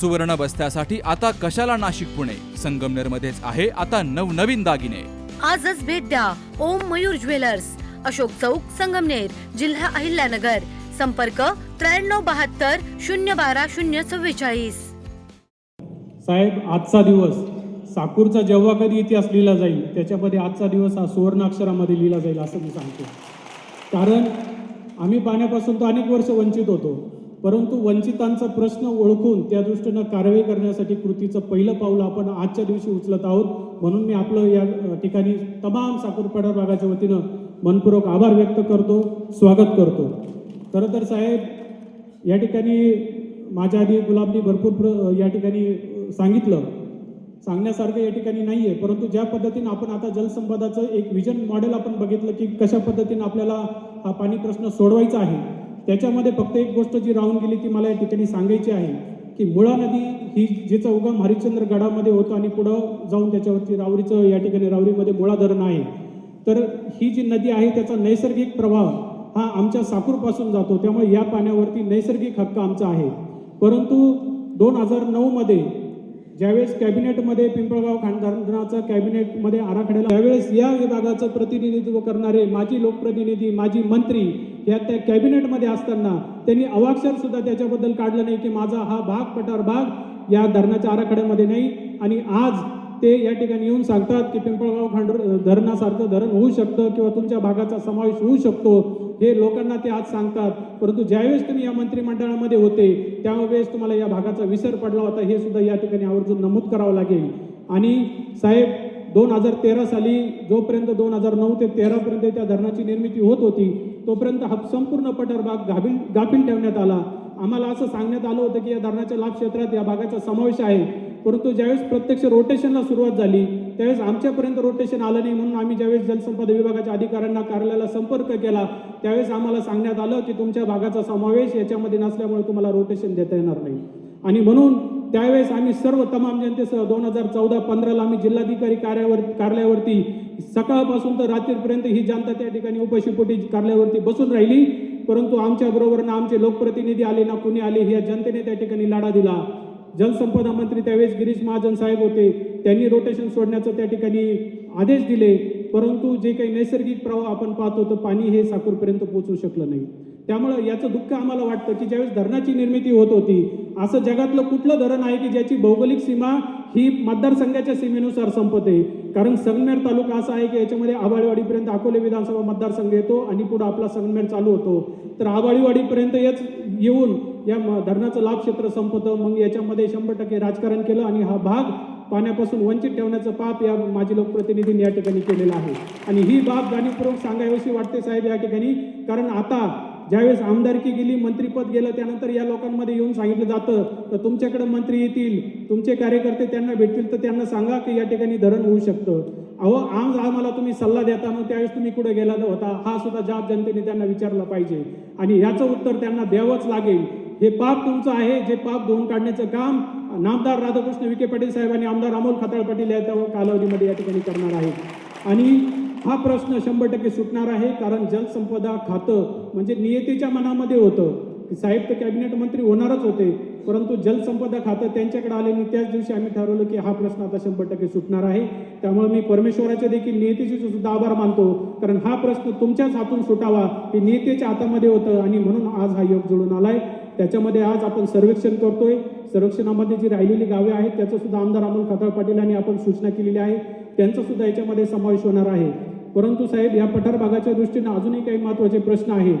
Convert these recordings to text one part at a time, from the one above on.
सुवर्ण बस्त्यासाठी आता कशाला नाशिक पुणे? संगमनेर मध्येच आहे आता नवनवीन दागिने. आजच भेट द्या ओम मयूर ज्वेलर्स. अशोक चौक संगमनेर जिल्हा अहिल्यानगर. संपर्क त्र्याण्णव बहात्तर शून्य बारा शून्य चव्वेचाळीस. साहेब आजचा दिवस. साकूरचा जेव्हा कधी इतिहास लिहिला जाईल त्याच्यामध्ये आजचा दिवस हा सुवर्णाक्षरामध्ये लिहिला जाईल असं मी सांगतो. कारण आम्ही पाण्यापासून तर अनेक वर्ष वंचित होतो. परंतु वंचितांचा प्रश्न ओळखून त्या दृष्टीनं कारवाई करण्यासाठी कृतीचं पहिलं पाऊल आपण आजच्या दिवशी उचलत आहोत. म्हणून मी आपलं या ठिकाणी तमाम साखरपाडा भागाच्या वतीनं मनपूर्वक आभार व्यक्त करतो स्वागत करतो. खरं तर साहेब या ठिकाणी माझ्या आधी गुलाबनी भरपूर प्र या ठिकाणी सांगितलं. सांगण्यासारखं या ठिकाणी नाही आहे परंतु ज्या पद्धतीनं आपण आता जलसंपदाचं एक विजन मॉडेल आपण बघितलं की कशा पद्धतीनं आपल्याला हा पाणी प्रश्न सोडवायचा आहे त्याच्यामध्ये फक्त एक गोष्ट जी राहून गेली ती मला या ठिकाणी सांगायची आहे की मुळा नदी ही जिचा उगम हरिश्चंद्र गडामध्ये होतो आणि पुढं जाऊन त्याच्यावरती रावरीचं या ठिकाणी रावरीमध्ये मुळा धरण आहे. तर ही जी नदी आहे त्याचा नैसर्गिक प्रवाह हा आमच्या साकूरपासून जातो. त्यामुळे या पाण्यावरती नैसर्गिक हक्क आमचा आहे. परंतु दोन हजार नऊमध्ये ज्यावेळेस कॅबिनेटमध्ये पिंपळगाव खांडधरणाचा कॅबिनेटमध्ये आराखड्याला त्यावेळेस या विभागाचं प्रतिनिधित्व करणारे माजी लोकप्रतिनिधी माजी मंत्री या त्या कॅबिनेटमध्ये असताना त्यांनी अवाक्षर सुद्धा त्याच्याबद्दल काढलं नाही की माझा हा भाग पठार भाग या धरणाच्या आराखड्यामध्ये नाही. आणि आज ते या ठिकाणी येऊन सांगतात की पिंपळगाव खांड धरणासारखं धरण होऊ शकतं किंवा तुमच्या भागाचा समावेश होऊ शकतो. हे लोकांना ते आज सांगतात. परंतु ज्यावेळेस तुम्ही या मंत्रिमंडळामध्ये होते त्यावेळेस तुम्हाला या भागाचा विसर पडला होता. हे सुद्धा या ठिकाणी आवर्जून नमूद करावं लागेल. आणि साहेब दोन हजार तेरा साली जोपर्यंत दोन हजार नऊ ते तेरापर्यंत त्या धरणाची निर्मिती होत होती तोपर्यंत हा संपूर्ण पठार भाग गाफील गाफील ठेवण्यात आला. आम्हाला असं सांगण्यात आलं होतं की या धरणाच्या लाभ क्षेत्रात या भागाचा समावेश आहे. परंतु ज्यावेळेस प्रत्यक्ष रोटेशनला सुरुवात झाली त्यावेळेस आमच्यापर्यंत रोटेशन आलं नाही म्हणून आम्ही ज्यावेळेस जलसंपदा विभागाच्या अधिकाऱ्यांना कार्यालयाला संपर्क केला त्यावेळेस आम्हाला सांगण्यात आलं की तुमच्या भागाचा समावेश याच्यामध्ये नसल्यामुळे तुम्हाला रोटेशन देता येणार नाही. आणि म्हणून त्यावेळेस आम्ही सर्व तमाम जनतेसह दोन हजार चौदा पंधराला आम्ही जिल्हाधिकारी कार्यावर कार्यालयावरती सकाळपासून तर रात्रीपर्यंत ही जनता त्या ठिकाणी उपाशीपोटी कार्यालयावरती बसून राहिली. परंतु आमच्या बरोबर ना आमचे लोकप्रतिनिधी आले ना कुणी आले ह्या जनतेने त्या ठिकाणी लढा दिला. जलसंपदा मंत्री त्यावेळेस गिरीश महाजन साहेब होते. त्यांनी रोटेशन सोडण्याचं त्या ठिकाणी आदेश दिले. परंतु जे काही नैसर्गिक प्रवाह आपण पाहतो तर पाणी हे साकूरपर्यंत पोहोचू शकलं नाही. त्यामुळं याचं दुःख आम्हाला वाटतं की ज्यावेळेस धरणाची निर्मिती होत होती असं जगातलं कुठलं धरण आहे की ज्याची भौगोलिक सीमा ही मतदारसंघाच्या सीमेनुसार संपते कारण संगमेर तालुका असा आहे की याच्यामध्ये आबाळीवाडीपर्यंत अकोले विधानसभा मतदारसंघ येतो आणि पुढं आपला संगमेर चालू होतो. तर आबाळीवाडीपर्यंत येच येऊन या धरणाचं लाभ क्षेत्र संपतं. मग याच्यामध्ये शंभर टक्के राजकारण केलं आणि हा भाग पाण्यापासून वंचित ठेवण्याचं पाप या माजी लोकप्रतिनिधींनी या ठिकाणी केलेलं आहे. आणि ही बाब जाणीवपूर्वक सांगावीशी वाटते साहेब या ठिकाणी. कारण आता ज्यावेळेस आमदारकी गेली मंत्रीपद गेलं त्यानंतर या लोकांमध्ये येऊन सांगितलं जातं तर तुमच्याकडे मंत्री येतील तुमचे कार्यकर्ते त्यांना भेटतील तर त्यांना सांगा की या ठिकाणी धरण होऊ शकतं. अहो आज आम्हाला तुम्ही सल्ला देता मग त्यावेळेस तुम्ही कुठे गेला होता हा सुद्धा जाब जनतेने त्यांना विचारला पाहिजे. आणि याचं उत्तर त्यांना द्यावंच लागेल. हे पाप तुमचं आहे जे पाप धुवून काढण्याचं काम नामदार राधाकृष्ण विखे पाटील साहेब आणि आमदार अमोल खताळ पाटील या कालावधीमध्ये या ठिकाणी करणार आहे आणि हा प्रश्न शंभर टक्के सुटणार आहे कारण जलसंपदा खातं म्हणजे नियतीच्या मनामध्ये होतं. की साहेब तर कॅबिनेट मंत्री होणारच होते परंतु जलसंपदा खातं त्यांच्याकडे आले आणि त्याच दिवशी आम्ही ठरवलं की हा प्रश्न आता शंभर टक्के सुटणार आहे. त्यामुळे मी परमेश्वराच्या देखील नियतीचे सुद्धा आभार मानतो कारण हा प्रश्न तुमच्याच हातून सुटावा हे नियतीच्या हातामध्ये होतं आणि म्हणून आज हा योग जुळून आलाय. त्याच्यामध्ये आज आपण सर्वेक्षण करतोय. सर्वेक्षणामध्ये जी राहिलेली गावे आहेत त्याचं सुद्धा आमदार अमोल खताळ पाटील यांनी आपण सूचना केलेली आहे. त्यांचा सुद्धा याच्यामध्ये समावेश होणार आहे. परंतु साहेब या पठार भागाच्या दृष्टीने अजूनही काही महत्त्वाचे प्रश्न आहेत.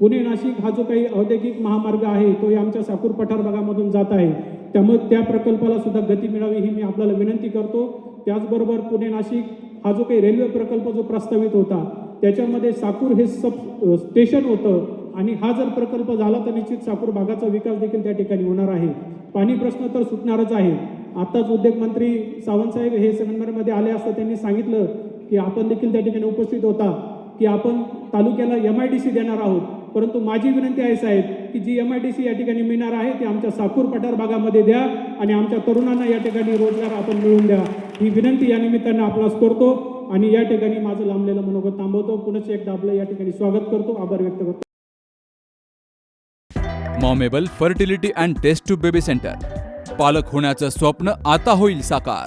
पुणे नाशिक हा जो काही औद्योगिक महामार्ग आहे तो या आमच्या साकूर पठार भागामधून जात आहे. त्यामुळे त्या प्रकल्पाला सुद्धा गती मिळावी ही मी आपल्याला विनंती करतो. त्याचबरोबर पुणे नाशिक हा जो काही रेल्वे प्रकल्प जो प्रस्तावित होता त्याच्यामध्ये साकूर हे सब स्टेशन होतं आणि हा जर प्रकल्प झाला तर निश्चित साकूर भागाचा विकास देखील त्या ठिकाणी होणार आहे. पाणी प्रश्न तर सुटणारच आहे. आत्ताच उद्योगमंत्री सावंतसाहेब हे संगमनेरमध्ये आले असता त्यांनी सांगितलं की आपण देखील त्या ठिकाणी उपस्थित होता की आपण तालुक्याला एम आय डी सी देणार आहोत. परंतु माझी विनंती आहे साहेब की G M I D C या ठिकाणी मिळणार आहे ती आमच्या साकूर पठार भागामध्ये द्या आणि आमच्या तरुणांना या ठिकाणी रोजगार आपण मिळवून द्या. ही विनंती या निमित्ताने आपणास करतो आणि या ठिकाणी माझं लांबलेलं मनोगत थांबवतो. पुनश्च एकदा आपलं या ठिकाणी स्वागत करतो. आभार व्यक्त करतो. मॉमेबल fertility and test tube baby centre. पालक होण्याचं स्वप्न आता होईल साकार.